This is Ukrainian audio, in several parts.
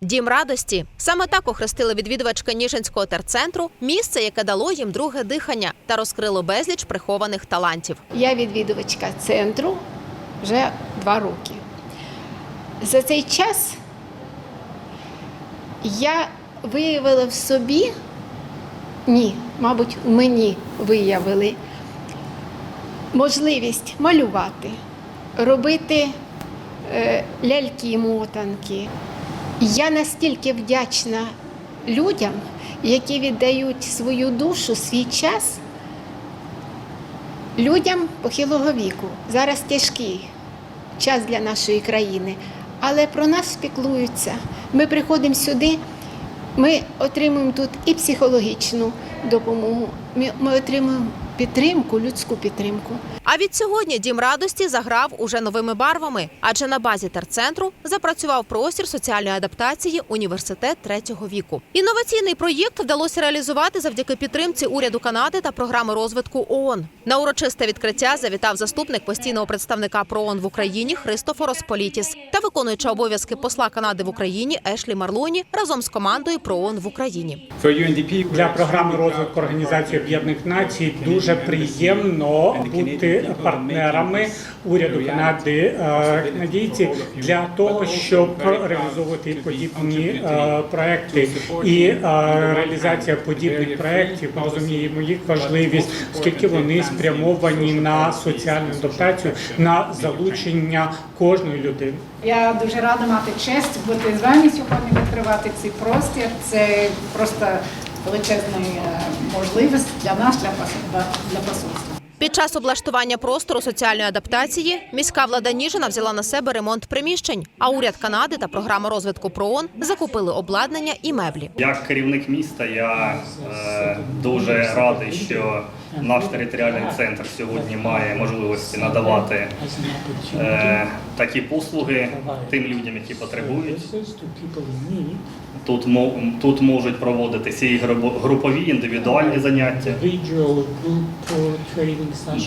Дім радості саме так охрестили відвідувачка Ніжинського терцентру місце, яке дало їм друге дихання та розкрило безліч прихованих талантів. Я відвідувачка центру вже два роки. За цей час я виявила в собі, ні, мабуть, в мені виявили можливість малювати, робити е, ляльки-мотанки. Я настільки вдячна людям, які віддають свою душу, свій час людям похилого віку. Зараз тяжкий час для нашої країни, але про нас піклуються. Ми приходимо сюди, ми отримуємо тут і психологічну допомогу, ми, ми отримуємо підтримку, людську підтримку. А від сьогодні дім радості заграв уже новими барвами, адже на базі терцентру запрацював простір соціальної адаптації університет третього віку. Інноваційний проєкт вдалося реалізувати завдяки підтримці уряду Канади та програми розвитку ООН. На урочисте відкриття завітав заступник постійного представника ПРООН в Україні Христофорос Політіс та виконуюча обов'язки посла Канади в Україні Ешлі Марлоні разом з командою ПРООН в Україні. Для програми розвитку Організації Об'єднаних Націй дуже приємно бути партнерами уряду Канади е, канадійці для того, щоб реалізовувати подібні е, проекти. І е, реалізація подібних проєктів ми розуміємо їх важливість, оскільки вони спрямовані на соціальну адаптацію, на залучення кожної людини. Я дуже рада мати честь бути з вами сьогодні, відкривати цей простір. Це просто величезна е, можливість для нас, для пос- для посольства. Під час облаштування простору соціальної адаптації міська влада Ніжина взяла на себе ремонт приміщень, а уряд Канади та програма розвитку ПРООН закупили обладнання і меблі. Як керівник міста я е, дуже радий, що наш територіальний центр сьогодні має можливості надавати е, такі послуги тим людям, які потребують. Тут тут можуть проводитися і групові індивідуальні заняття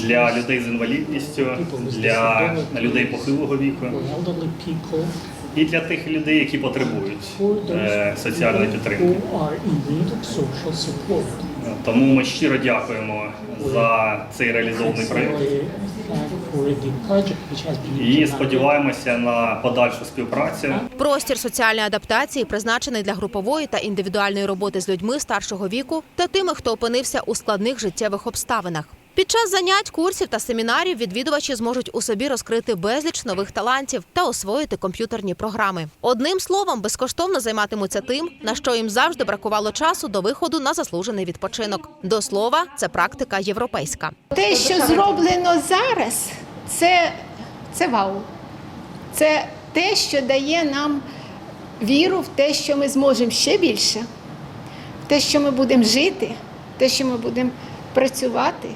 для людей з інвалідністю, для людей похилого віку і для тих людей, які потребують е, соціальної підтримки. Тому ми щиро дякуємо за цей реалізований проєкт. І сподіваємося на подальшу співпрацю. Простір соціальної адаптації призначений для групової та індивідуальної роботи з людьми старшого віку та тими, хто опинився у складних життєвих обставинах. Під час занять, курсів та семінарів відвідувачі зможуть у собі розкрити безліч нових талантів та освоїти комп'ютерні програми. Одним словом, безкоштовно займатимуться тим, на що їм завжди бракувало часу до виходу на заслужений відпочинок. До слова, це практика європейська. Те, що зроблено зараз, це, це вау. Це те, що дає нам віру в те, що ми зможемо ще більше, в те, що ми будемо жити, те, що ми будемо працювати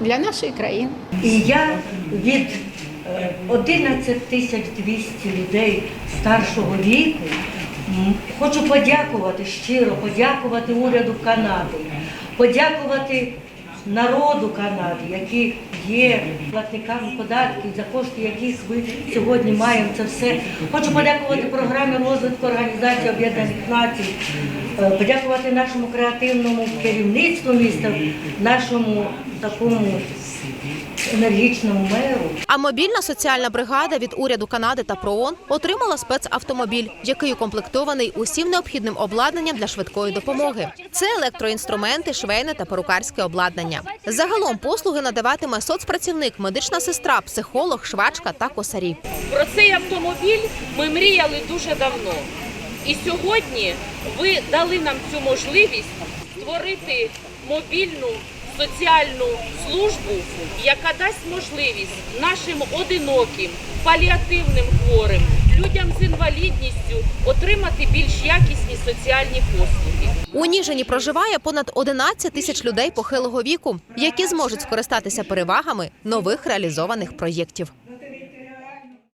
для нашої країни. І я від е, 11 тисяч 200 людей старшого віку хочу подякувати щиро, подякувати уряду Канади, подякувати народу Канади, які є платниками податків, за кошти яких ми сьогодні маємо це все. Хочу подякувати програмі розвитку Організації Об'єднаних Націй, е, подякувати нашому креативному керівництву міста, нашому такому енергічному меру. А мобільна соціальна бригада від уряду Канади та ПРООН отримала спецавтомобіль, який укомплектований усім необхідним обладнанням для швидкої допомоги. Це електроінструменти, швейне та перукарське обладнання. Загалом послуги надаватиме соцпрацівник, медична сестра, психолог, швачка та косарі. Про цей автомобіль ми мріяли дуже давно. І сьогодні ви дали нам цю можливість створити мобільну соціальну службу, яка дасть можливість нашим одиноким, паліативним хворим, людям з інвалідністю отримати більш якісні соціальні послуги. У Ніжині проживає понад 11 тисяч людей похилого віку, які зможуть скористатися перевагами нових реалізованих проєктів.